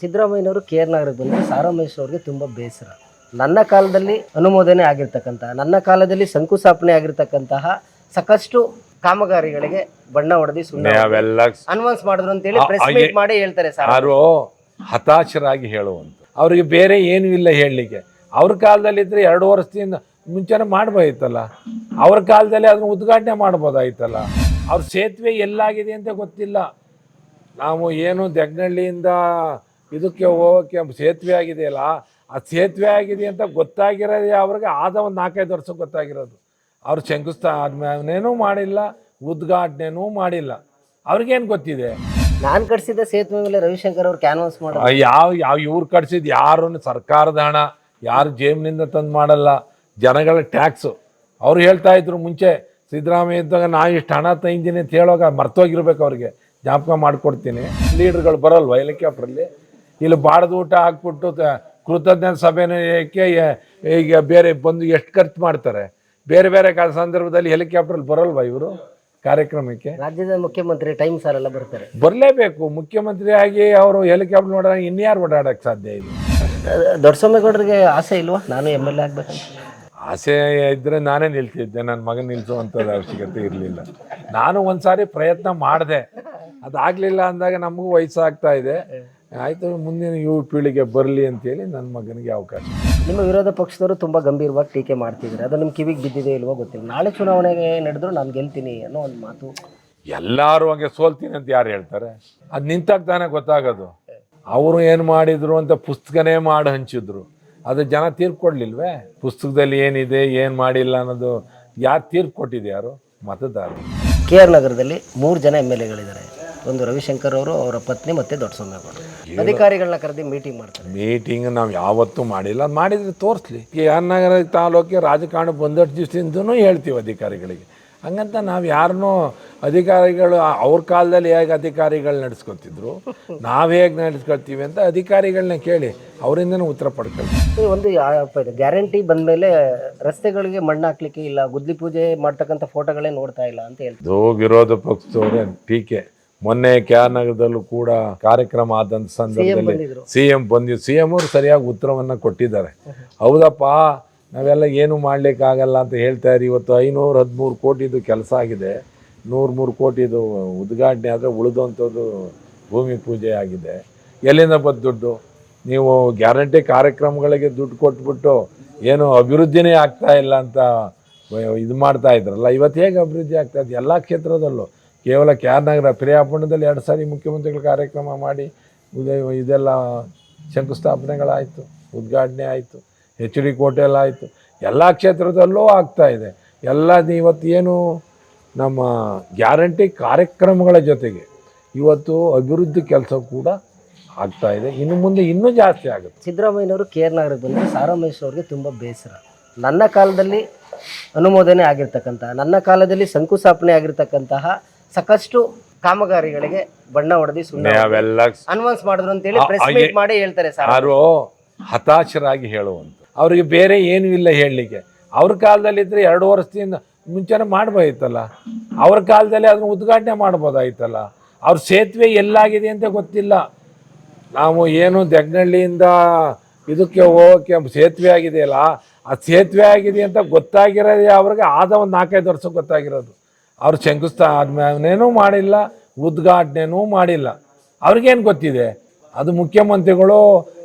ಸಿದ್ದರಾಮಯ್ಯನವರು K R ನಗರಕ್ಕೆ ಬಂದರೆ ಸಾರಾಮೇಶ್ ಅವ್ರಿಗೆ ತುಂಬ ಬೇಸರ. ನನ್ನ ಕಾಲದಲ್ಲಿ ಅನುಮೋದನೆ ಆಗಿರ್ತಕ್ಕಂತಹ ನನ್ನ ಕಾಲದಲ್ಲಿ ಶಂಕುಸ್ಥಾಪನೆ ಆಗಿರ್ತಕ್ಕಂತಹ ಸಾಕಷ್ಟು ಕಾಮಗಾರಿಗಳಿಗೆ ಬಣ್ಣ ಹೊಡೆದಿ ಸುಮ್ಮನೆ ಅವೆಲ್ಲ ಅನ್ವಾನ್ಸ್ ಮಾಡಿದ್ರು ಅಂತೇಳಿ ಪ್ರೆಸ್ ಆ- ಮೀಟ್ ಮಾಡಿ ಹೇಳ್ತಾರೆ ಸರ್ ಯಾರು ಹತಾಶರಾಗಿ ಹೇಳುವಂತ ಅವ್ರಿಗೆ ಬೇರೆ ಏನೂ ಇಲ್ಲ ಹೇಳಲಿಕ್ಕೆ. ಅವ್ರ ಕಾಲದಲ್ಲಿ ಇದ್ರೆ ಎರಡು ವರ್ಷದಿಂದ ಮುಂಚೆನೆ ಮಾಡ್ಬೋದಾಯ್ತಲ್ಲ? ಅವ್ರ ಕಾಲದಲ್ಲಿ ಅದನ್ನ ಉದ್ಘಾಟನೆ ಮಾಡ್ಬೋದಾಯ್ತಲ್ಲ? ಅವ್ರ ಸೇತುವೆ ಎಲ್ಲಾಗಿದೆ ಅಂತ ಗೊತ್ತಿಲ್ಲ. ನಾವು ಏನು ದೆಗ್ನಹಳ್ಳಿಯಿಂದ ಇದಕ್ಕೆ ಹೋಗೋಕ್ಕೆ ಸೇತುವೆ ಆಗಿದೆಯಲ್ಲ ಆ ಸೇತುವೆ ಆಗಿದೆ ಅಂತ ಗೊತ್ತಾಗಿರೋದೇ ಅವ್ರಿಗೆ ಆದ ಒಂದು ನಾಲ್ಕೈದು ವರ್ಷ ಗೊತ್ತಾಗಿರೋದು. ಅವ್ರು ಶಂಕುಸ್ಥಾಪನೆನೂ ಮಾಡಿಲ್ಲ ಉದ್ಘಾಟನೆನೂ ಮಾಡಿಲ್ಲ. ಅವ್ರಿಗೇನು ಗೊತ್ತಿದೆ? ನಾನು ಕಟ್ಸಿದ ಸೇತುವೆ ಮೇಲೆ ರವಿಶಂಕರ್ ಅವ್ರು ಕ್ಯಾನ್ವಾಸ್ ಮಾಡಿ. ಯಾವ ಯಾವ ಇವ್ರು ಕಟ್ಸಿದ್ದು ಯಾರು ಸರ್ಕಾರದ ಹಣ ಯಾರು ಜೇಮ್ನಿಂದ ತಂದು ಮಾಡಲ್ಲ ಜನಗಳ ಟ್ಯಾಕ್ಸು ಅವ್ರು ಹೇಳ್ತಾ ಇದ್ರು ಮುಂಚೆ ಸಿದ್ದರಾಮಯ್ಯ ಇದ್ದಾಗ ನಾ ಇಷ್ಟು ಹಣ ತಂದಿದ್ದೀನಿ ಅಂತ ಹೇಳುವಾಗ ಮರ್ತೋಗಿರ್ಬೇಕು ಅವ್ರಿಗೆ. ಜ್ಞಾಪಕ ಮಾಡಿಕೊಡ್ತೀನಿ. ಲೀಡರ್ಗಳು ಬರಲ್ವ ಹೆಲಿಕಾಪ್ಟ್ರಲ್ಲಿ ಇಲ್ಲಿ ಬಾಡ್ದ ಊಟ ಹಾಕ್ಬಿಟ್ಟು ಕೃತಜ್ಞ ಸಭೆನಕ್ಕೆ ಈಗ ಬೇರೆ ಬಂದು ಎಷ್ಟು ಖರ್ಚು ಮಾಡ್ತಾರೆ? ಬೇರೆ ಬೇರೆ ಸಂದರ್ಭದಲ್ಲಿ ಹೆಲಿಕಾಪ್ಟರ್ ಬರಲ್ವಾ ಇವರು ಕಾರ್ಯಕ್ರಮಕ್ಕೆ? ರಾಜ್ಯದ ಮುಖ್ಯಮಂತ್ರಿ ಟೈಮ್ ಸರ್ ಎಲ್ಲ ಬರ್ತಾರೆ. ಬರಲೇಬೇಕು. ಮುಖ್ಯಮಂತ್ರಿ ಆಗಿ ಅವರು ಹೆಲಿಕಾಪ್ಟರ್ ನೋಡಿದಾಗ ಇನ್ಯಾರು ಓಡಾಡಕ್ಕೆ ಸಾಧ್ಯ ಇದೆ? ದೊಡ್ಡಸ್ವಾಮಿಗೌಡರಿಗೆ ಆಸೆ ಇಲ್ವಾ? ನಾನು ಎಂ ಎಲ್ ಎ ಆಗ್ಬೇಕಂತ ಆಸೆ ಇದ್ದರೆ ನಾನೇ ನಿಲ್ತಿದ್ದೆ. ನನ್ನ ಮಗನ ನಿಲ್ಲಿಸುವಂಥದ್ದು ಅವಶ್ಯಕತೆ ಇರಲಿಲ್ಲ. ನಾನು ಒಂದ್ಸಾರಿ ಪ್ರಯತ್ನ ಮಾಡಿದೆ. ಅದಾಗಲಿಲ್ಲ ಅಂದಾಗ ನಮಗೂ ವಯಸ್ಸಾಗ್ತಾ ಇದೆ. ಆಯಿತು ಮುಂದಿನ ಯುವ ಪೀಳಿಗೆ ಬರಲಿ ಅಂತೇಳಿ ನನ್ನ ಮಗನಿಗೆ ಅವಕಾಶ. ನಿಮ್ಮ ವಿರೋಧ ಪಕ್ಷದವರು ತುಂಬ ಗಂಭೀರವಾಗಿ ಟೀಕೆ ಮಾಡ್ತಿದ್ದಾರೆ. ಅದು ನಿಮ್ಮ ಕಿವಿಗೆ ಬಿದ್ದಿದೆ ಇಲ್ವೋ ಗೊತ್ತಿಲ್ಲ. ನಾಳೆ ಚುನಾವಣೆಗೆ ನಡೆದ್ರು ನಾನು ಗೆಲ್ತೀನಿ ಅನ್ನೋ ಒಂದು ಮಾತು. ಎಲ್ಲರೂ ಹಂಗೆ ಸೋಲ್ತೀನಿ ಅಂತ ಯಾರು ಹೇಳ್ತಾರೆ? ಅದು ನಿಂತಾಗ ತಾನೇ ಗೊತ್ತಾಗೋದು. ಅವರು ಏನು ಮಾಡಿದ್ರು ಅಂತ ಪುಸ್ತಕನೇ ಮಾಡಿ ಹಂಚಿದ್ರು. ಅದು ಜನ ತೀರ್ಪು ಕೊಡ್ಲಿಲ್ವೇ ಪುಸ್ತಕದಲ್ಲಿ ಏನಿದೆ ಏನು ಮಾಡಿಲ್ಲ ಅನ್ನೋದು ಯಾರು ತೀರ್ಪು ಕೊಟ್ಟಿದೆ ಯಾರು? ಮತದಾರರು. ಕೆ ಆರ್ ನಗರದಲ್ಲಿ ಮೂರು ಜನ ಎಂ ಎಲ್ ಎಗಳಿದ್ದಾರೆ. ಒಂದು ರವಿಶಂಕರ್ ಅವರು ಅವರ ಪತ್ನಿ ಮತ್ತೆ ದೊಡ್ಡಸ್ವಾಮಿಗೌಡರು ಅಧಿಕಾರಿಗಳನ್ನ ಕರೆದಿ ಮೀಟಿಂಗ್ ಮಾಡ್ತಾರೆ. ಮೀಟಿಂಗ್ ನಾವು ಯಾವತ್ತೂ ಮಾಡಿಲ್ಲ. ಅದ್ ಮಾಡಿದ್ರೆ ತೋರಿಸ್ಲಿ. ನಗರ ತಾಲೂಕಿಗೆ ರಾಜಕಾರಣ ಬಂದಷ್ಟು ದಿವಸದಿಂದನೂ ಹೇಳ್ತೀವಿ ಅಧಿಕಾರಿಗಳಿಗೆ. ಹಂಗಂತ ನಾವು ಯಾರನ್ನೂ ಅಧಿಕಾರಿಗಳು ಅವ್ರ ಕಾಲದಲ್ಲಿ ಹೇಗೆ ಅಧಿಕಾರಿಗಳು ನಡೆಸ್ಕೊತಿದ್ರು ನಾವು ಹೇಗೆ ನಡೆಸ್ಕೊಳ್ತೀವಿ ಅಂತ ಅಧಿಕಾರಿಗಳನ್ನ ಕೇಳಿ ಅವರಿಂದನೂ ಉತ್ತರ ಪಡ್ಕೊಳ್ತೀವಿ. ಈ ಒಂದು ಗ್ಯಾರಂಟಿ ಬಂದಮೇಲೆ ರಸ್ತೆಗಳಿಗೆ ಮಣ್ಣು ಹಾಕ್ಲಿಕ್ಕೆ ಇಲ್ಲ ಗುದ್ಲಿ ಪೂಜೆ ಮಾಡ್ತಕ್ಕಂಥ ಫೋಟೋಗಳೇ ನೋಡ್ತಾ ಇಲ್ಲ ಅಂತ ಹೇಳ್ತೀವಿ. ಹೋಗಿರೋದು ವಿರೋಧ ಪಕ್ಷದವರೇ ಟೀಕೆ ಮೊನ್ನೆ ಕೆ ಆರ್ ನಗರದಲ್ಲೂ ಕೂಡ ಕಾರ್ಯಕ್ರಮ ಆದಂತ ಸಂದರ್ಭದಲ್ಲಿ ಬಂದಿದ್ರು. ಸಿ ಎಂ ಬಂದಿದ್ದು ಸಿ ಎಂ ಅವರು ಸರಿಯಾಗಿ ಉತ್ತರವನ್ನ ಕೊಟ್ಟಿದ್ದಾರೆ. ಹೌದಪ್ಪ ನಾವೆಲ್ಲ ಏನು ಮಾಡ್ಲಿಕ್ಕಾಗಲ್ಲ ಅಂತ ಹೇಳ್ತಾ ಹೇಳ್ತಾರೆ ಇವತ್ತು ಐನೂರು ಹದಿಮೂರು ಕೋಟಿದು ಕೆಲಸ ಆಗಿದೆ. ನೂರು ಮೂರು ಕೋಟಿದು ಉದ್ಘಾಟನೆ ಆದರೆ ಉಳಿದಂಥದ್ದು ಭೂಮಿ ಪೂಜೆ ಆಗಿದೆ. ಎಲ್ಲಿಂದ ಬಂದು ದುಡ್ಡು? ನೀವು ಗ್ಯಾರಂಟಿ ಕಾರ್ಯಕ್ರಮಗಳಿಗೆ ದುಡ್ಡು ಕೊಟ್ಬಿಟ್ಟು ಏನು ಅಭಿವೃದ್ಧಿನೇ ಆಗ್ತಾ ಇಲ್ಲ ಅಂತ ಇದು ಮಾಡ್ತಾ ಇದ್ರಲ್ಲ. ಇವತ್ತು ಹೇಗೆ ಅಭಿವೃದ್ಧಿ ಆಗ್ತಾ ಇದೆ? ಎಲ್ಲ ಕ್ಷೇತ್ರದಲ್ಲೂ. ಕೇವಲ ಕೆ ಆರ್ ನಗರ ಪ್ರಿಯಾಪಣ್ಣದಲ್ಲಿ ಎರಡು ಸಾರಿ ಮುಖ್ಯಮಂತ್ರಿಗಳು ಕಾರ್ಯಕ್ರಮ ಮಾಡಿ ಇದೆಲ್ಲ ಶಂಕುಸ್ಥಾಪನೆಗಳಾಯಿತು, ಉದ್ಘಾಟನೆ ಆಯಿತು ಎಚ್ ಡಿ ಕೋಟೆಲ್ಲಾಯಿತು ಎಲ್ಲ ಕ್ಷೇತ್ರದಲ್ಲೂ ಆಗ್ತಾ ಇದೆ. ಎಲ್ಲ ಇವತ್ತು ಏನು ನಮ್ಮ ಗ್ಯಾರಂಟಿ ಕಾರ್ಯಕ್ರಮಗಳ ಜೊತೆಗೆ ಇವತ್ತು ಅಭಿವೃದ್ಧಿ ಕೆಲಸ ಕೂಡ ಆಗ್ತಾ ಇದೆ. ಇನ್ನು ಮುಂದೆ ಇನ್ನೂ ಜಾಸ್ತಿ ಆಗುತ್ತೆ. ಸಿದ್ದರಾಮಯ್ಯನವರು ಕೇರ್ ನಗರಕ್ಕೆ ಬಂದರೆ ಸಾರಾಮೇಶ್ ಅವ್ರಿಗೆ ತುಂಬ ಬೇಸರ. ನನ್ನ ಕಾಲದಲ್ಲಿ ಅನುಮೋದನೆ ಆಗಿರ್ತಕ್ಕಂತಹ, ನನ್ನ ಕಾಲದಲ್ಲಿ ಶಂಕುಸ್ಥಾಪನೆ ಆಗಿರ್ತಕ್ಕಂತಹ ಸಾಕಷ್ಟು ಕಾಮಗಾರಿಗಳಿಗೆ ಬಣ್ಣ ಹೊಡೆದಿ ಸುಮ್ಮನೆ ಅವೆಲ್ಲ ಅನ್ವಾನ್ಸ್ ಮಾಡಿದ್ರು ಅಂತೇಳಿ ಪ್ರೆಸ್ ಮೀಟ್ ಮಾಡಿ ಹೇಳ್ತಾರೆ ಸರ್ ಯಾರು ಹತಾಶರಾಗಿ ಹೇಳುವಂತ ಅವ್ರಿಗೆ ಬೇರೆ ಏನೂ ಇಲ್ಲ ಹೇಳಲಿಕ್ಕೆ. ಅವ್ರ ಕಾಲದಲ್ಲಿ ಇದ್ರೆ ಎರಡು ವರ್ಷದಿಂದ ಮುಂಚೆನೆ ಮಾಡ್ಬೋದಿತ್ತಲ್ಲ ಅವ್ರ ಕಾಲದಲ್ಲಿ ಅದನ್ನ ಉದ್ಘಾಟನೆ ಮಾಡ್ಬೋದಾಯ್ತಲ್ಲ? ಅವ್ರ ಸೇತುವೆ ಎಲ್ಲಾಗಿದೆ ಅಂತ ಗೊತ್ತಿಲ್ಲ. ನಾವು ಏನು ದೆಗ್ನಹಳ್ಳಿಯಿಂದ ಇದಕ್ಕೆ ಹೋಗೋಕೆ ಸೇತುವೆ ಆಗಿದೆಯಲ್ಲ? ಆ ಸೇತುವೆ ಆಗಿದೆ ಅಂತ ಗೊತ್ತಾಗಿರೋದೇ ಅವ್ರಿಗೆ ಆದ ಒಂದು ನಾಲ್ಕೈದು ವರ್ಷ ಗೊತ್ತಾಗಿರೋದು. ಅವ್ರು ಶಂಕುಸ್ಥಾಪನೆನೂ ಮಾಡಿಲ್ಲ, ಉದ್ಘಾಟನೆನೂ ಮಾಡಿಲ್ಲ. ಅವ್ರಿಗೇನು ಗೊತ್ತಿದೆ? ಅದು ಮುಖ್ಯಮಂತ್ರಿಗಳು,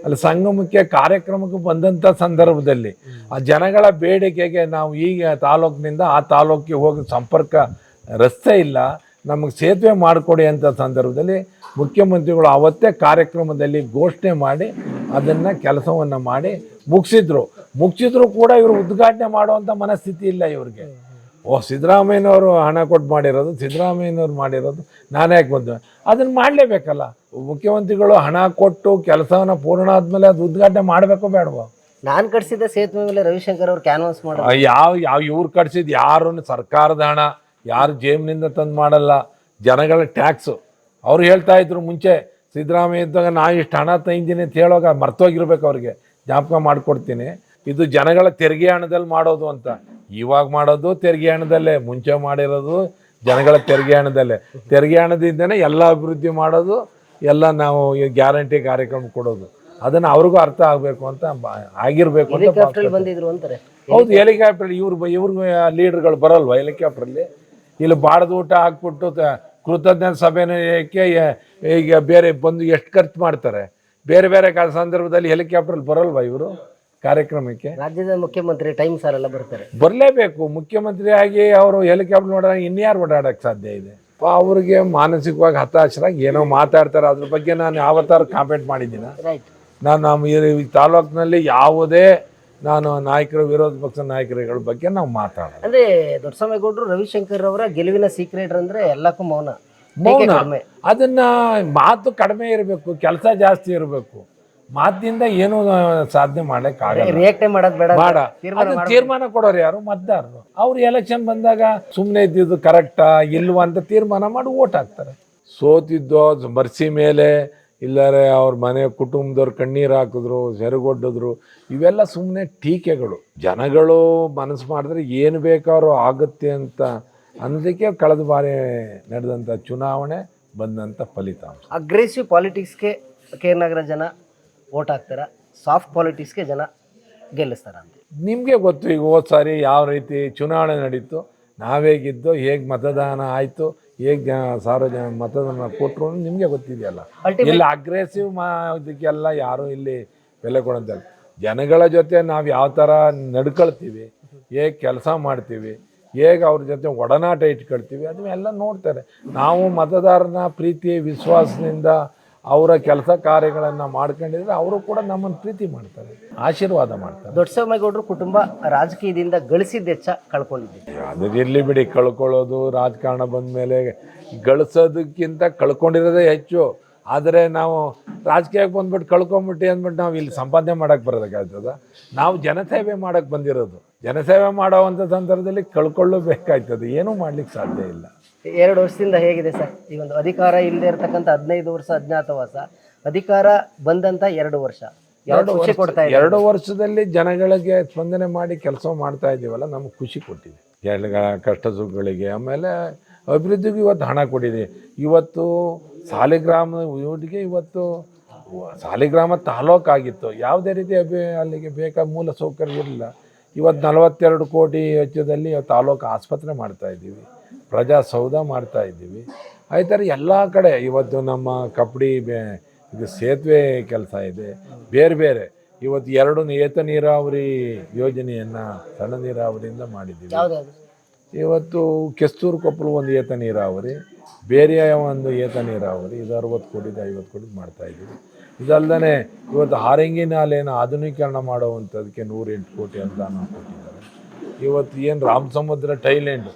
ಅಲ್ಲಿ ಮುಖ್ಯ ಕಾರ್ಯಕ್ರಮಕ್ಕೆ ಬಂದಂಥ ಸಂದರ್ಭದಲ್ಲಿ ಆ ಜನಗಳ ಬೇಡಿಕೆಗೆ ನಾವು ಈಗ ತಾಲೂಕಿನಿಂದ ಆ ತಾಲೂಕಿಗೆ ಹೋಗಿ ಸಂಪರ್ಕ, ರಸ್ತೆ ಇಲ್ಲ, ನಮಗೆ ಸೇತುವೆ ಮಾಡಿಕೊಡಿ ಅಂತ ಸಂದರ್ಭದಲ್ಲಿ ಮುಖ್ಯಮಂತ್ರಿಗಳು ಅವತ್ತೇ ಕಾರ್ಯಕ್ರಮದಲ್ಲಿ ಘೋಷಣೆ ಮಾಡಿ ಅದನ್ನು ಕೆಲಸವನ್ನು ಮಾಡಿ ಮುಗಿಸಿದ್ರು. ಮುಗಿಸಿದ್ರು ಕೂಡ ಇವರು ಉದ್ಘಾಟನೆ ಮಾಡುವಂಥ ಮನಸ್ಥಿತಿ ಇಲ್ಲ ಇವ್ರಿಗೆ. ಓ ಸಿದ್ದರಾಮಯ್ಯನವರು ಹಣ ಕೊಟ್ಟು ಮಾಡಿರೋದು ಸಿದ್ದರಾಮಯ್ಯನವ್ರು ಮಾಡಿರೋದು ನಾನೇ ಯಾಕೆ ಬಂದು? ಅದನ್ನು ಮಾಡಲೇಬೇಕಲ್ಲ. ಮುಖ್ಯಮಂತ್ರಿಗಳು ಹಣ ಕೊಟ್ಟು ಕೆಲಸವನ್ನು ಪೂರ್ಣ ಆದಮೇಲೆ ಅದು ಉದ್ಘಾಟನೆ ಮಾಡಬೇಕು ಬೇಡವೋ? ನಾನು ಕಟ್ಸಿದ ಸೇತುವೆ ಮೇಲೆ ರವಿಶಂಕರ್ ಅವ್ರು ಕ್ಯಾನ್ವಾಸ್ ಮಾಡಿ ಯಾವ ಯಾವ ಇವ್ರು ಕಟ್ಸಿದ್ದು ಯಾರು ಸರ್ಕಾರದ ಹಣ ಯಾರು ಜೇಬ್ನಿಂದ ತಂದು ಮಾಡಲ್ಲ ಜನಗಳ ಟ್ಯಾಕ್ಸು. ಅವ್ರು ಹೇಳ್ತಾ ಇದ್ರು ಮುಂಚೆ ಸಿದ್ದರಾಮಯ್ಯ ಇದ್ದಾಗ ನಾ ಇಷ್ಟು ಹಣ ತಂದಿದ್ದೀನಿ ಅಂತ ಹೇಳುವಾಗ ಮರ್ತೋಗಿರ್ಬೇಕು ಅವ್ರಿಗೆ. ಜ್ಞಾಪಕ ಮಾಡಿಕೊಡ್ತೀನಿ. ಇದು ಜನಗಳ ತೆರಿಗೆ ಹಣದಲ್ಲಿ ಮಾಡೋದು ಅಂತ. ಇವಾಗ ಮಾಡೋದು ತೆರಿಗೆ ಹಣದಲ್ಲೇ ಮುಂಚೆ ಮಾಡಿರೋದು ಜನಗಳ ತೆರಿಗೆ ಹಣದಲ್ಲೇ. ತೆರಿಗೆ ಹಣದಿಂದನೇ ಎಲ್ಲ ಅಭಿವೃದ್ಧಿ ಮಾಡೋದು ಎಲ್ಲ ನಾವು ಈ ಗ್ಯಾರಂಟಿ ಕಾರ್ಯಕ್ರಮ ಕೊಡೋದು. ಅದನ್ನು ಅವ್ರಿಗೂ ಅರ್ಥ ಆಗಬೇಕು ಅಂತ ಆಗಿರಬೇಕು ಆಗಿರ್ಬೇಕು ಅಂತ ಹೆಲಿಕಾಪ್ಟರ್ ಬಂದಿದ್ರು ಅಂತಾರೆ. ಹೌದು ಹೆಲಿಕಾಪ್ಟರ್ ಇವ್ರು ಇವ್ರಿಗೆ ಲೀಡರ್ಗಳು ಬರಲ್ವಾ ಹೆಲಿಕಾಪ್ಟ್ರಲ್ಲಿ ಇಲ್ಲಿ ಬಾಡದ ಊಟ ಹಾಕ್ಬಿಟ್ಟು ತ- ಕೃತಜ್ಞತೆ ಸಭೆನಕ್ಕೆ ಈಗ ಬೇರೆ ಬಂದು ಎಷ್ಟು ಖರ್ಚು ಮಾಡ್ತಾರೆ? ಬೇರೆ ಬೇರೆ ಕಾ- ಸಂದರ್ಭದಲ್ಲಿ ಹೆಲಿಕಾಪ್ಟರ್ ಬರಲ್ವಾ ಇವರು? ಕಾರ್ಯಕ್ರಮಕ್ಕೆ. ರಾಜ್ಯದ ಮುಖ್ಯಮಂತ್ರಿ ಟೈಮ್ ಸರ್ ಎಲ್ಲ ಬರ್ತಾರೆ. ಬರಲೇಬೇಕು. ಮುಖ್ಯಮಂತ್ರಿ ಆಗಿ ಅವರು ಹೆಲಿಕಾಪ್ಟರ್ ನೋಡಿದಾಗ ಇನ್ಯಾರು ಓಡಾಡಕ್ಕೆ ಸಾಧ್ಯ ಇದೆ? ಅವ್ರಿಗೆ ಮಾನಸಿಕವಾಗಿ ಹತಾಶರಾಗಿ ಏನೋ ಮಾತಾಡ್ತಾರೆ. ಅದ್ರ ಬಗ್ಗೆ ನಾನು ಯಾವತ್ತಾರು ಕಾಮೆಂಟ್ ಮಾಡಿದ್ದೀನಿ? ರೈಟ್ ನಾನು ನಮ್ಮ ಈ ತಾಲೂಕಿನಲ್ಲಿ ಯಾವುದೇ ನಾನು ನಾಯಕರ ವಿರೋಧ ಪಕ್ಷ ನಾಯಕರುಗಳ ಬಗ್ಗೆ ನಾವು ಮಾತಾಡೋಣ ಅಂದ್ರೆ ದೊಡ್ಡಸ್ವಾಮಿಗೌಡರು ರವಿಶಂಕರ್ ಅವರ ಗೆಲುವಿನ ಸೀಕ್ರೆಟ್ ಅಂದ್ರೆ ಎಲ್ಲಕ್ಕೂ ಮೌನ. ಮೌನ. ಅದನ್ನ ಮಾತು ಕಡಿಮೆ ಇರಬೇಕು. ಕೆಲಸ ಜಾಸ್ತಿ ಇರಬೇಕು. ಮಾತಿನಿಂದ ಏನು ಸಾಧನೆ ಮಾಡಕ್ ಆಗಲ್ಲ. ಮಾಡೋದ್ ಬೇಡ ತೀರ್ಮಾನ ಕೊಡೋರು ಯಾರು? ಮತದಾರರು. ಅವ್ರು ಎಲೆಕ್ಷನ್ ಬಂದಾಗ ಸುಮ್ಮನೆ ಇದ್ದಿದ್ದು ಕರೆಕ್ಟಾ ಇಲ್ವಾ ಅಂತ ತೀರ್ಮಾನ ಮಾಡಿ ಓಟ್ ಹಾಕ್ತಾರೆ. ಸೋತಿದ್ದೋ ಮರ್ಸಿ ಮೇಲೆ ಇಲ್ಲಾರೆ ಅವ್ರ ಮನೆ ಕುಟುಂಬದವ್ರು ಕಣ್ಣೀರು ಹಾಕಿದ್ರು ಸೆರಗೊಡ್ಡಿದ್ರು ಇವೆಲ್ಲ ಸುಮ್ಮನೆ ಟೀಕೆಗಳು. ಜನಗಳು ಮನಸ್ಸು ಮಾಡಿದ್ರೆ ಏನು ಬೇಕಾದ್ರೂ ಆಗುತ್ತೆ ಅಂತ ಅನ್ನೋದಕ್ಕೆ ಕಳೆದ ಬಾರಿ ನಡೆದಂಥ ಚುನಾವಣೆ ಬಂದಂಥ ಫಲಿತಾಂಶ. ಅಗ್ರೆಸಿವ್ ಪಾಲಿಟಿಕ್ಸ್ಗೆ ಕೆ. ನಗರ ವೋಟ್ ಹಾಕ್ತಾರ. ಸಾಫ್ಟ್ ಪಾಲಿಟಿಕ್ಸ್ಗೆ ಜನ ಗೆಲ್ಲಿಸ್ತಾರ ಅಂತ. ನಿಮಗೆ ಗೊತ್ತು ಈಗ ಹೋದ ಸಾರಿ ಯಾವ ರೀತಿ ಚುನಾವಣೆ ನಡೀತು ನಾವೇಗಿದ್ದು ಹೇಗೆ ಮತದಾನ ಆಯಿತು ಹೇಗೆ ಜನ ಸಾರ್ವಜನ ಮತದಾನ ಕೊಟ್ಟರು ನಿಮಗೆ ಗೊತ್ತಿದೆಯಲ್ಲ. ಇಲ್ಲ ಇಲ್ಲಿ ಅಗ್ರೆಸಿವ್ ಮಾ ಇದಕ್ಕೆಲ್ಲ ಯಾರೂ ಇಲ್ಲಿ ಬೆಲೆ ಕೊಡೋದಲ್ಲ. ಜನಗಳ ಜೊತೆ ನಾವು ಯಾವ ಥರ ನಡ್ಕೊಳ್ತೀವಿ ಹೇಗೆ ಕೆಲಸ ಮಾಡ್ತೀವಿ ಹೇಗೆ ಅವ್ರ ಜೊತೆ ಒಡನಾಟ ಇಟ್ಕೊಳ್ತೀವಿ ಅದನ್ನೆಲ್ಲ ನೋಡ್ತಾರೆ. ನಾವು ಮತದಾರನ ಪ್ರೀತಿ ವಿಶ್ವಾಸದಿಂದ ಅವರ ಕೆಲಸ ಕಾರ್ಯಗಳನ್ನು ಮಾಡ್ಕೊಂಡಿದ್ರೆ ಅವರು ಕೂಡ ನಮ್ಮನ್ನು ಪ್ರೀತಿ ಮಾಡ್ತಾರೆ ಆಶೀರ್ವಾದ ಮಾಡ್ತಾರೆ. ದೊಡ್ಡಸ್ವಾಮಿಗೌಡರು ಕುಟುಂಬ ರಾಜಕೀಯದಿಂದ ಗಳಿಸಿದ ಹೆಚ್ಚ ಕಳ್ಕೊಂಡಿದ್ದೀವಿ ಅದು ಇರಲಿ ಬಿಡಿ ಕಳ್ಕೊಳ್ಳೋದು ರಾಜಕಾರಣ ಬಂದ ಮೇಲೆ ಗಳಿಸೋದಕ್ಕಿಂತ ಕಳ್ಕೊಂಡಿರೋದೇ ಹೆಚ್ಚು. ಆದರೆ ನಾವು ರಾಜಕೀಯಕ್ಕೆ ಬಂದ್ಬಿಟ್ಟು ಕಳ್ಕೊಂಬಿಟ್ಟು ಅಂದ್ಬಿಟ್ಟು ನಾವು ಇಲ್ಲಿ ಸಂಪಾದನೆ ಮಾಡೋಕ್ಕೆ ಬರೋದಕ್ಕಾಗ್ತದ? ನಾವು ಜನಸೇವೆ ಮಾಡೋಕ್ಕೆ ಬಂದಿರೋದು. ಜನಸೇವೆ ಮಾಡೋವಂಥ ಸಂದರ್ಭದಲ್ಲಿ ಕಳ್ಕೊಳ್ಳಬೇಕಾಗ್ತದೆ ಏನೂ ಮಾಡ್ಲಿಕ್ಕೆ ಸಾಧ್ಯ ಇಲ್ಲ. ಎರಡು ವರ್ಷದಿಂದ ಹೇಗಿದೆ ಸರ್? ಈ ಒಂದು ಅಧಿಕಾರ ಇಲ್ಲದೆ ಇರತಕ್ಕಂಥ ಹದಿನೈದು ವರ್ಷ ಅಜ್ಞಾತವಾಸ, ಅಧಿಕಾರ ಬಂದಂತ ಎರಡು ವರ್ಷ. ಎರಡು ಖುಷಿ ಕೊಡ್ತಾ ಎರಡು ವರ್ಷದಲ್ಲಿ ಜನಗಳಿಗೆ ಸ್ಪಂದನೆ ಮಾಡಿ ಕೆಲಸ ಮಾಡ್ತಾ ಇದ್ದೀವಲ್ಲ, ನಮ್ಗೆ ಖುಷಿ ಕೊಟ್ಟಿದೆ. ಜನಗಳ ಕಷ್ಟ ಸುಖಗಳಿಗೆ, ಆಮೇಲೆ ಅಭಿವೃದ್ಧಿಗೂ ಇವತ್ತು ಹಣ ಕೊಟ್ಟಿದೆ. ಇವತ್ತು ಸಾಲಿಗ್ರಾಮ, ಇವರಿಗೆ ಇವತ್ತು ಸಾಲಿಗ್ರಾಮ ತಾಲೂಕಾಗಿತ್ತು. ಯಾವುದೇ ರೀತಿ ಅಭಿ, ಅಲ್ಲಿಗೆ ಬೇಕಾದ ಮೂಲ ಸೌಕರ್ಯ ಇರಲಿಲ್ಲ. ಇವತ್ತು ನಲವತ್ತೆರಡು ಕೋಟಿ ವೆಚ್ಚದಲ್ಲಿ ತಾಲೂಕು ಆಸ್ಪತ್ರೆ ಮಾಡ್ತಾ ಇದ್ದೀವಿ. ಪ್ರಜಾಸೌಧ ಮಾಡ್ತಾ ಇದ್ದೀವಿ. ಆ ಥರ ಎಲ್ಲ ಕಡೆ ಇವತ್ತು ನಮ್ಮ ಕಬಡ್ಡಿ ಸೇತುವೆ ಕೆಲಸ ಇದೆ. ಬೇರೆ ಬೇರೆ. ಇವತ್ತು ಎರಡು ಏತ ನೀರಾವರಿ ಯೋಜನೆಯನ್ನು ಸಣ್ಣ ನೀರಾವರಿಯಿಂದ ಮಾಡಿದ್ದೀವಿ. ಇವತ್ತು ಕೆಸ್ತೂರು ಕೊಪ್ಪಲು ಒಂದು ಏತ ನೀರಾವರಿ ಬೇರೆಯ ಒಂದು ಏತ ನೀರಾವರಿ ಇದು ಅರವತ್ತು ಕೋಟಿದು ಐವತ್ತು ಕೋಟಿ ಮಾಡ್ತಾ ಇದ್ದೀವಿ. ಇದಲ್ಲದೆ ಇವತ್ತು ಹಾರಂಗಿ ನಾಲೆಯನ್ನು ಆಧುನೀಕರಣ ಮಾಡುವಂಥದ್ದಕ್ಕೆ ನೂರೆಂಟು ಕೋಟಿ ಅನುದಾನ ಕೊಟ್ಟಿದ್ದಾರೆ. ಇವತ್ತು ಏನು ರಾಮಸಮುದ್ರ ಟೈಲ್ಯಾಂಡ್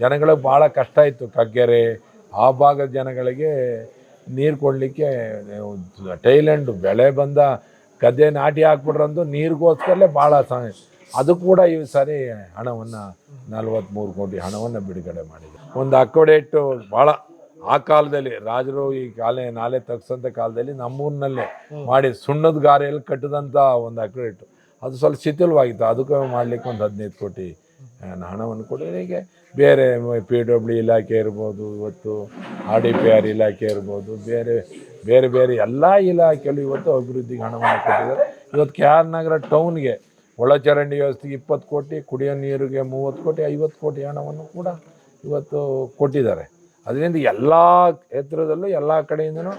ಜನಗಳಿಗೆ ಭಾಳ ಕಷ್ಟ ಇತ್ತು ಕಗ್ಗೆರೆ. ಆ ಭಾಗದ ಜನಗಳಿಗೆ ನೀರು ಕೊಡಲಿಕ್ಕೆ ಟೈಲ್ಯಾಂಡ್ ಬೆಳೆ ಬಂದ ಗದ್ದೆ ನಾಟಿ ಹಾಕ್ಬಿಟ್ರಂದು ನೀರಿಗೋಸ್ಕರಲ್ಲೇ ಭಾಳ ಸ ಅದು ಕೂಡ ಈ ಸಾರಿ ಹಣವನ್ನು ನಲವತ್ತ್ಮೂರು ಕೋಟಿ ಹಣವನ್ನು ಬಿಡುಗಡೆ ಮಾಡಿದೆ. ಒಂದು ಅಕೋಡೇಟು ಭಾಳ ಆ ಕಾಲದಲ್ಲಿ ರಾಜರು ಈ ಕಾಲೇ ನಾಲೆ ತಗ್ಸಂಥ ಕಾಲದಲ್ಲಿ ನಮ್ಮೂರಿನಲ್ಲೇ ಮಾಡಿ ಸುಣ್ಣದ ಗಾರೆಯಲ್ಲಿ ಕಟ್ಟಿದಂಥ ಒಂದು ಅಕೋಡೇಟು ಅದು ಸ್ವಲ್ಪ ಶಿಥಿಲವಾಗಿತ್ತು. ಅದಕ್ಕೆ ಮಾಡಲಿಕ್ಕೆ ಒಂದು ಹದಿನೈದು ಕೋಟಿ ಹಣವನ್ನು ಕೊಡಿ. ಹೀಗೆ ಬೇರೆ ಪಿ ಡಬ್ಲ್ಯೂ ಇಲಾಖೆ ಇರ್ಬೋದು, ಇವತ್ತು ಆರ್ ಡಿ ಪಿ ಆರ್ ಇಲಾಖೆ ಇರ್ಬೋದು, ಬೇರೆ ಬೇರೆ ಬೇರೆ ಎಲ್ಲ ಇಲಾಖೆಯಲ್ಲೂ ಇವತ್ತು ಅಭಿವೃದ್ಧಿಗೆ ಹಣವನ್ನು ಕೊಟ್ಟಿದ್ದಾರೆ. ಇವತ್ತು ಕೆ ಆರ್ ನಗರ ಟೌನ್ಗೆ ಒಳಚರಂಡಿ ವ್ಯವಸ್ಥೆಗೆ ಇಪ್ಪತ್ತು ಕೋಟಿ, ಕುಡಿಯೋ ನೀರಿಗೆ ಮೂವತ್ತು ಕೋಟಿ, ಐವತ್ತು ಕೋಟಿ ಹಣವನ್ನು ಕೂಡ ಇವತ್ತು ಕೊಟ್ಟಿದ್ದಾರೆ. ಅದರಿಂದ ಎಲ್ಲ ಕ್ಷೇತ್ರದಲ್ಲೂ ಎಲ್ಲ ಕಡೆಯಿಂದನೂ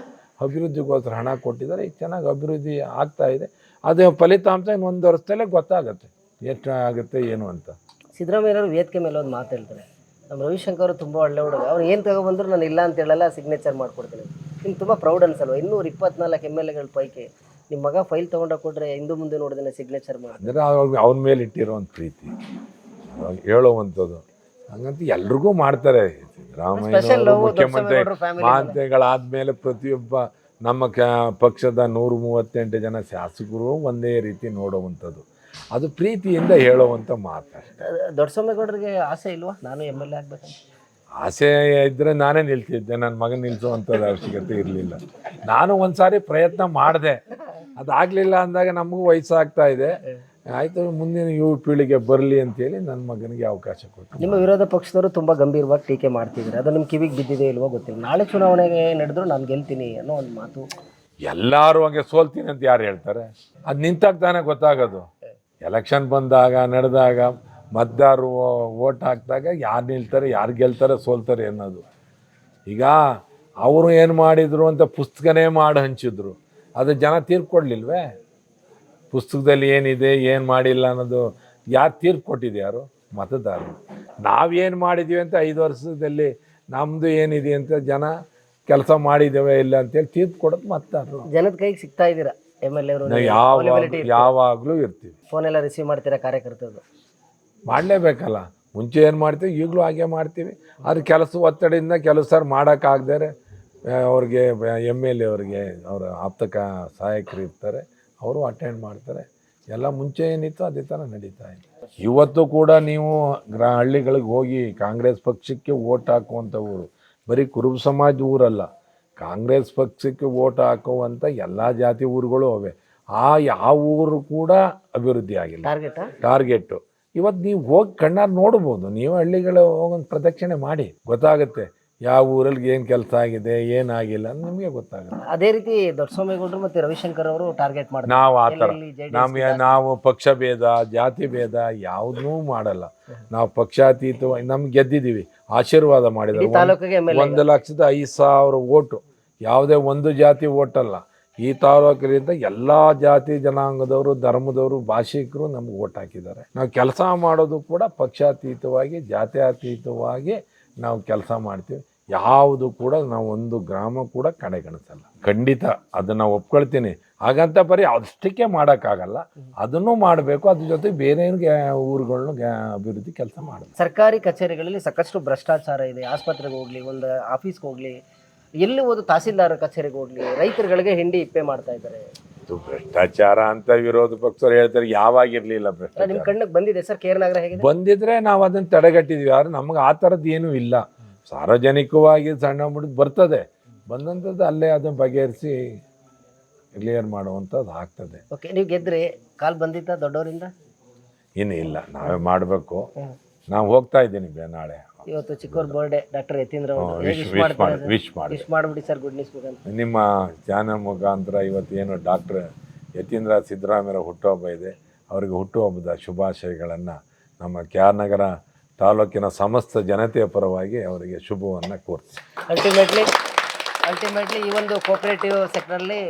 ಅಭಿವೃದ್ಧಿಗೋಸ್ಕರ ಹಣ ಕೊಟ್ಟಿದ್ದಾರೆ. ಈಗ ಚೆನ್ನಾಗಿ ಅಭಿವೃದ್ಧಿ ಆಗ್ತಾ ಇದೆ. ಅದು ಫಲಿತಾಂಶ ಇನ್ನೊಂದು ವರ್ಷದಲ್ಲೇ ಗೊತ್ತಾಗುತ್ತೆ. ಎಷ್ಟು ಆಗುತ್ತೆ ಏನು ಅಂತ. ಸಿದ್ದರಾಮಯ್ಯವರು ವೇದಿಕೆ ಮೇಲೆ ಒಂದು ಮಾತು ಹೇಳ್ತಾರೆ. ನಮ್ಮ ರವಿಶಂಕರ್ ಅವರು ತುಂಬ ಒಳ್ಳೆ ಹುಡುಗ. ಅವ್ರು ಏನು ತಗೊಬಂದ್ರು ನಾನು ಇಲ್ಲ ಅಂತ ಹೇಳಲ್ಲ ಸಿಗ್ನೇಚರ್ ಮಾಡ್ಕೊಡ್ತೀನಿ. ನಿಮ್ಗೆ ತುಂಬ ಪ್ರೌಡ್ ಅನ್ಸಲ್ವ? ಇನ್ನೂರು ಇಪ್ಪತ್ನಾಲ್ಕು ಎಂ ಎಲ್ ಎಗಳ ಪೈಕಿ. ನಿಮ್ಮ ಮಗ ಫೈಲ್ ತೊಗೊಂಡೋಗಿ ಕೊಟ್ಟರೆ ಹಿಂದೆ ಮುಂದೆ ನೋಡಿದ್ರೆ ಸಿಗ್ನೇಚರ್ ಮಾಡಿ. ಅಂದರೆ ಅವ್ರ ಅವನ ಮೇಲೆ ಇಟ್ಟಿರೋ ಒಂದು ಪ್ರೀತಿ. ಹೇಳುವಂಥದ್ದು ಹಂಗಂತ ಎಲ್ರಿಗೂ ಮಾಡ್ತಾರೆ. ಸಿದ್ದರಾಮಯ್ಯ ಮುಖ್ಯಮಂತ್ರಿ ಮಾತೆಗಳಾದ್ಮೇಲೆ ಪ್ರತಿಯೊಬ್ಬ ನಮ್ಮ ಕ ಪಕ್ಷದ ನೂರ ಮೂವತ್ತೆಂಟು ಜನ ಶಾಸಕರು ಒಂದೇ ರೀತಿ ನೋಡುವಂಥದ್ದು ಅದು ಪ್ರೀತಿಯಿಂದ ಹೇಳುವಂಥ ಮಾತು. ದೊಡ್ಡಸ್ವಾಮಿಗೌಡರಿಗೆ ಆಸೆ ಇಲ್ವಾ? ನಾನು ಎಂ ಎಲ್ ಎ ಆಗಬೇಕು ಆಸೆ ಇದ್ದರೆ ನಾನೇ ನಿಲ್ತಿದ್ದೆ. ನನ್ನ ಮಗನ ನಿಲ್ಲಿಸುವಂಥದ್ದು ಅವಶ್ಯಕತೆ ಇರಲಿಲ್ಲ. ನಾನು ಒಂದು ಸಾರಿ ಪ್ರಯತ್ನ ಮಾಡಿದೆ. ಅದಾಗಲಿಲ್ಲ ಅಂದಾಗ ನಮಗೂ ವಯಸ್ಸಾಗ್ತಾ ಇದೆ. ಆಯಿತು ಮುಂದಿನ ಯುವ ಪೀಳಿಗೆ ಬರಲಿ ಅಂತೇಳಿ ನನ್ನ ಮಗನಿಗೆ ಅವಕಾಶ ಕೊಟ್ಟು. ನಿಮ್ಮ ವಿರೋಧ ಪಕ್ಷದವರು ತುಂಬ ಗಂಭೀರವಾಗಿ ಟೀಕೆ ಮಾಡ್ತಿದ್ದಾರೆ. ಅದು ನಿಮ್ಮ ಕಿವಿಗೆ ಬಿದ್ದಿದೆ ಇಲ್ವೋ ಗೊತ್ತಿಲ್ಲ. ನಾಳೆ ಚುನಾವಣೆಗೆ ನಡೆದ್ರು ನಾನು ಗೆಲ್ತೀನಿ ಅನ್ನೋ ಒಂದು ಮಾತು. ಎಲ್ಲರೂ ಹಂಗೆ ಸೋಲ್ತೀನಿ ಅಂತ ಯಾರು ಹೇಳ್ತಾರೆ? ಅದು ನಿಂತಾಗ ತಾನೇ ಗೊತ್ತಾಗೋದು. ಎಲೆಕ್ಷನ್ ಬಂದಾಗ, ನಡೆದಾಗ ಮತದಾರರು ಓಟ್ ಹಾಕಿದಾಗ ಯಾರು ನಿಲ್ತಾರೆ, ಯಾರು ಗೆಲ್ತಾರೆ, ಸೋಲ್ತಾರೆ ಅನ್ನೋದು. ಈಗ ಅವರು ಏನು ಮಾಡಿದರು ಅಂತ ಪುಸ್ತಕನೇ ಮಾಡಿ ಹಂಚಿದ್ರು. ಅದು ಜನ ತೀರ್ಪು ಕೊಡಲಿಲ್ವೇ ಪುಸ್ತಕದಲ್ಲಿ ಏನಿದೆ, ಏನು ಮಾಡಿಲ್ಲ ಅನ್ನೋದು ಯಾರು ತೀರ್ಪು ಕೊಟ್ಟಿದೆ ಯಾರು? ಮತದಾರರು. ನಾವೇನು ಮಾಡಿದ್ದೀವಿ ಅಂತ ಐದು ವರ್ಷದಲ್ಲಿ ನಮ್ಮದು ಏನಿದೆ ಅಂತ ಜನ ಕೆಲಸ ಮಾಡಿದ್ದೇವೆ ಇಲ್ಲ ಅಂತೇಳಿ ತೀರ್ಪು ಕೊಡೋದು ಮತದಾರರು. ಜನದ ಕೈಗೆ ಸಿಗ್ತಾ ಇದ್ದೀರಾ? ಎಂ ಎಲ್ ನಾವು ಯಾವಾಗ ಯಾವಾಗಲೂ ಇರ್ತೀವಿ. ಫೋನ್ ಎಲ್ಲ ರಿಸೀವ್ ಮಾಡ್ತೀರಾ ಕಾರ್ಯಕರ್ತರು ಮಾಡಲೇಬೇಕಲ್ಲ. ಮುಂಚೆ ಏನು ಮಾಡ್ತೀವಿ? ಈಗಲೂ ಹಾಗೆ ಮಾಡ್ತೀವಿ. ಆದ್ರೆ ಕೆಲಸ ಒತ್ತಡದಿಂದ ಕೆಲವು ಸರ್ ಮಾಡೋಕ್ಕಾಗ್ದರೆ. ಅವ್ರಿಗೆ ಎಂ ಎಲ್ ಎ ಅವ್ರಿಗೆ ಅವರ ಆಪ್ತಕ ಸಹಾಯಕರು ಇರ್ತಾರೆ. ಅವರು ಅಟೆಂಡ್ ಮಾಡ್ತಾರೆ. ಎಲ್ಲ ಮುಂಚೆ ಏನಿತ್ತು ಅದೇ ಥರ ನಡೀತಾ ಇದೆ. ಇವತ್ತು ಕೂಡ ನೀವು ಗ್ರಾ ಹಳ್ಳಿಗಳಿಗೆ ಹೋಗಿ ಕಾಂಗ್ರೆಸ್ ಪಕ್ಷಕ್ಕೆ ಓಟ್ ಹಾಕುವಂಥ ಊರು ಬರೀ ಕುರುಬ ಸಮಾಜ ಊರಲ್ಲ. ಕಾಂಗ್ರೆಸ್ ಪಕ್ಷಕ್ಕೆ ಓಟ್ ಹಾಕುವಂಥ ಎಲ್ಲ ಜಾತಿ ಊರುಗಳು ಅವೆ. ಆ ಯಾವ ಊರು ಕೂಡ ಅಭಿವೃದ್ಧಿ ಆಗಿಲ್ಲ. ಟಾರ್ಗೆಟ್ ಟಾರ್ಗೆಟ್ಟು ಇವತ್ತು ನೀವು ಹೋಗಿ ಕಣ್ಣಾರು ನೋಡ್ಬೋದು. ನೀವು ಹಳ್ಳಿಗಳ ಹೋಗೊಂದು ಪ್ರದಕ್ಷಿಣೆ ಮಾಡಿ. ಗೊತ್ತಾಗುತ್ತೆ. ಯಾವ ಊರಲ್ಲಿ ಏನು ಕೆಲಸ ಆಗಿದೆ ಏನಾಗಿಲ್ಲ ಅಂತ ನಿಮಗೆ ಗೊತ್ತಾಗುತ್ತೆ. ಅದೇ ರೀತಿ ದೊಡ್ಡಸ್ವಾಮಿಗೌಡರು ಮತ್ತೆ ರವಿಶಂಕರ್ ಅವರು ಟಾರ್ಗೆಟ್ ಮಾಡಿ ನಾವು ಆ ಥರ. ನಮಗೆ ನಾವು ಪಕ್ಷ ಭೇದ ಜಾತಿ ಭೇದ ಯಾವುದನ್ನೂ ಮಾಡಲ್ಲ. ನಾವು ಪಕ್ಷಾತೀತವಾಗಿ ನಮ್ಗೆ ಗೆದ್ದಿದ್ದೀವಿ. ಆಶೀರ್ವಾದ ಮಾಡಿದ್ದಾರೆ. ಈ ತಾಲೂಕಿಗೆ ಒಂದು ಲಕ್ಷದ ಐದು ಸಾವಿರ ಓಟು. ಯಾವುದೇ ಒಂದು ಜಾತಿ ಓಟಲ್ಲ. ಈ ತಾಲೂಕಿನಿಂದ ಎಲ್ಲ ಜಾತಿ ಜನಾಂಗದವರು ಧರ್ಮದವರು ಭಾಷಿಕರು ನಮ್ಗೆ ಓಟ್ ಹಾಕಿದ್ದಾರೆ. ನಾವು ಕೆಲಸ ಮಾಡೋದು ಕೂಡ ಪಕ್ಷಾತೀತವಾಗಿ ಜಾತ್ಯತೀತವಾಗಿ ನಾವು ಕೆಲಸ ಮಾಡ್ತೀವಿ. ಯಾವುದು ಕೂಡ ನಾವು ಒಂದು ಗ್ರಾಮ ಕೂಡ ಕಡೆಗಣಿಸಲ್ಲ. ಖಂಡಿತ ಅದನ್ನು ಒಪ್ಕೊಳ್ತೀನಿ. ಹಾಗಂತ ಬರೀ ಅಷ್ಟಕ್ಕೆ ಮಾಡೋಕ್ಕಾಗಲ್ಲ. ಅದನ್ನು ಮಾಡಬೇಕು. ಅದ್ರ ಜೊತೆ ಬೇರೆ ಊರುಗಳನ್ನ ಅಭಿವೃದ್ಧಿ ಕೆಲಸ ಮಾಡಬೇಕು ಸರ್ಕಾರಿ ಕಚೇರಿಗಳಲ್ಲಿ ಸಾಕಷ್ಟು ಭ್ರಷ್ಟಾಚಾರ ಇದೆ. ಆಸ್ಪತ್ರೆಗೆ ಹೋಗ್ಲಿ, ಒಂದು ಆಫೀಸ್ಗೆ ಹೋಗ್ಲಿ, ಎಲ್ಲಿ ಹೋದ ತಹಸೀಲ್ದಾರ ಕಚೇರಿಗೆ ಹೋಗ್ಲಿ, ರೈತರುಗಳಿಗೆ ಹಿಂಡಿ ಇಪ್ಪೆ ಮಾಡ್ತಾ ಇದ್ದಾರೆ. ಇದು ಭ್ರಷ್ಟಾಚಾರ ಅಂತ ವಿರೋಧ ಪಕ್ಷರು ಹೇಳ್ತಾರೆ ಯಾವಾಗಿರ್ಲಿಲ್ಲ ಅಲ್ಲ, ಭ್ರಷ್ಟಾಚಾರ? ಕಣ್ಣಿಗೆ ಬಂದಿದೆ ಸರ್ ಕೇರ್ ನಗರ ಹೇಗಿದೆ? ಬಂದಿದ್ರೆ ನಾವು ಅದನ್ನ ತಡೆಗಟ್ಟಿದ್ವಿ ಆದ್ರೆ ನಮ್ಗೆ ಆ ಥರದ್ದು ಏನೂ ಇಲ್ಲ. ಸಾರ್ವಜನಿಕವಾಗಿ ಸಣ್ಣ ಬಿಟ್ಟು ಬರ್ತದೆ ಬಂದಂಥದ್ದು ಅಲ್ಲೇ ಅದನ್ನ ಬಗೆಹರಿಸಿ ಕ್ಲಿಯರ್ ಮಾಡುವಂಥದ್ದು ಆಗ್ತದೆ. ಓಕೆ ನೀವು ಗೆದ್ರೆ ಕಾಲ್ ಬಂದಿತ್ತ ದೊಡ್ಡವರಿಂದ ಏನು ಇಲ್ಲ ನಾವೇ ಮಾಡಬೇಕು. ನಾವು ಹೋಗ್ತಾ ಇದ್ದೀನಿ ಬೇ ನಾಳೆ. ಇವತ್ತು ಚಿಕ್ಕವ್ರ birthday doctor Yathindra wish wish ಮಾಡಿ ವಿಶ್ ಮಾಡ್ಬಿಡಿ ಸರ್ ಗುಡ್ ನ್ಯೂಸ್ ನಿಮ್ಮ ಚಾನಲ್ ಮುಖಾಂತರ ಏನು ಡಾಕ್ಟ್ರ್ ಯತೀಂದ್ರ ಸಿದ್ದರಾಮಯ್ಯ ಹುಟ್ಟುಹಬ್ಬ ಇದೆ ಅವರಿಗೆ ಹುಟ್ಟುಹಬ್ಬದ ಶುಭಾಶಯಗಳನ್ನು ನಮ್ಮ ಕ್ಯಾರ್ ನಗರ ತಾಲೂಕಿನ ಸಮಸ್ತ ಜನತೆಯ ಪರವಾಗಿ ಅವರಿಗೆ ಶುಭವನ್ನು ಕೋರ್ಸಿ. ಅಲ್ಟಿಮೇಟ್ಲಿ ಅಲ್ಟಿಮೇಟ್ಲಿ ಈ ಒಂದು ಕೋಪರೇಟಿವ್ ಸೆಕ್ಟರ್ಲಿ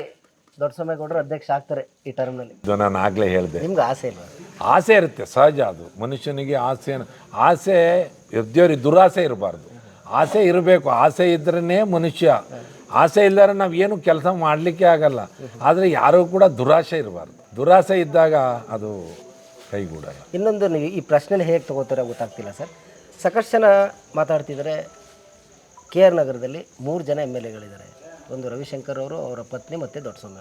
ದೊಡ್ಡಸ್ವಾಮಿಗೌಡರು ಅಧ್ಯಕ್ಷ ಆಗ್ತಾರೆ ಈ ಟರ್ಮ್ನಲ್ಲಿ ಇದು ನಾನು ಆಗಲೇ ಹೇಳಿದೆ. ನಿಮ್ಗೆ ಆಸೆ ಇಲ್ವಾ? ಆಸೆ ಇರುತ್ತೆ ಸಹಜ ಅದು. ಮನುಷ್ಯನಿಗೆ ಆಸೆ ಆಸೆ ಎದ್ದೇವ್ರಿಗೆ ದುರಾಸೆ ಇರಬಾರ್ದು. ಆಸೆ ಇರಬೇಕು. ಆಸೆ ಇದ್ರೇ ಮನುಷ್ಯ. ಆಸೆ ಇಲ್ಲದ್ರೆ ನಾವು ಏನು ಕೆಲಸ ಮಾಡಲಿಕ್ಕೆ ಆಗಲ್ಲ. ಆದರೆ ಯಾರೂ ಕೂಡ ದುರಾಸೆ ಇರಬಾರ್ದು. ದುರಾಸೆ ಇದ್ದಾಗ ಅದು ಕೈಗೂಡಲ್ಲ. ಇನ್ನೊಂದು ನೀವು ಈ ಪ್ರಶ್ನೆ ಹೇಗೆ ತಗೋತಾರೆ ಗೊತ್ತಾಗ್ತಿಲ್ಲ ಸರ್. ಸಾಕಷ್ಟು ಜನ ಮಾತಾಡ್ತಿದ್ದಾರೆ. ಕೆ ಆರ್ ನಗರದಲ್ಲಿ ಮೂರು ಜನ ಎಂ ಎಲ್ ಎಗಳಿದ್ದಾರೆ. ಒಂದು ರವಿಶಂಕರ್ ಅವರು ಅವರ ಪತ್ನಿ ಮತ್ತು ಸ್ವಾಮಿ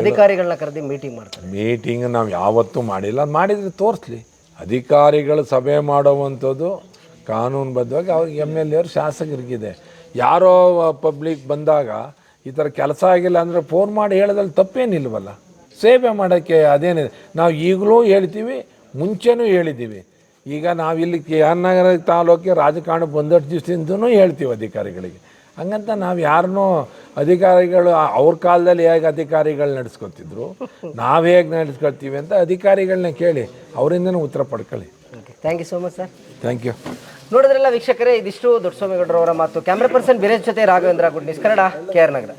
ಅಧಿಕಾರಿಗಳನ್ನ ಕರೆದಿ ಮೀಟಿಂಗ್ ಮಾಡ್ತಾರೆ. ಮೀಟಿಂಗ್ ನಾವು ಯಾವತ್ತೂ ಮಾಡಿಲ್ಲ. ಮಾಡಿದ್ರೆ ಮಾಡಿದರೆ ತೋರಿಸ್ಲಿ. ಅಧಿಕಾರಿಗಳು ಸಭೆ ಮಾಡುವಂಥದ್ದು ಕಾನೂನುಬದ್ಧವಾಗಿ ಅವ್ರಿಗೆ ಎಂ ಎಲ್ ಎರು ಶಾಸಕರಿಗಿದೆ. ಯಾರೋ ಪಬ್ಲಿಕ್ ಬಂದಾಗ ಈ ಥರ ಕೆಲಸ ಆಗಿಲ್ಲ ಅಂದರೆ ಫೋನ್ ಮಾಡಿ ಹೇಳೋದ್ರಲ್ಲಿ ತಪ್ಪೇನಿಲ್ವಲ್ಲ. ಸೇವೆ ಮಾಡೋಕ್ಕೆ ಅದೇನಿದೆ ನಾವು ಈಗಲೂ ಹೇಳ್ತೀವಿ ಮುಂಚೆನೂ ಹೇಳಿದ್ದೀವಿ. ಈಗ ನಾವಿಲ್ಲಿ ಕೆ ಆರ್ ನಗರ ತಾಲೂಕಿಗೆ ರಾಜಕಾರಣಕ್ಕೆ ಬಂದಷ್ಟು ದಿವಸದಿಂದನೂ ಹೇಳ್ತೀವಿ ಅಧಿಕಾರಿಗಳಿಗೆ. ಹಂಗಂತ ನಾವು ಯಾರನ್ನೂ ಅಧಿಕಾರಿಗಳು ಅವ್ರ ಕಾಲದಲ್ಲಿ ಹೇಗೆ ಅಧಿಕಾರಿಗಳು ನಡೆಸ್ಕೊತಿದ್ರು ನಾವು ಹೇಗೆ ನಡೆಸ್ಕೊಳ್ತೀವಿ ಅಂತ ಅಧಿಕಾರಿಗಳನ್ನ ಕೇಳಿ ಅವರಿಂದನೂ ಉತ್ತರ ಪಡ್ಕೊಳ್ಳಿ. Okay thank you so much sir thank you ನೋಡಿದ್ರಲ್ಲ ವೀಕ್ಷಕರೇ ಇದಿಷ್ಟು ದೊಡ್ಡಸ್ವಾಮಿಗೌಡರವರ ಮಾತು. ಕ್ಯಾಮ್ರಾ ಪರ್ಸನ್ ಬಿರೇಶ್ ಜೊತೆ Raghavendra good news Kannada K R Nagar.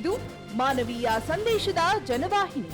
ಇದು ಮಾನವೀಯ ಸಂದೇಶದ ಜನವಾಹಿನಿ.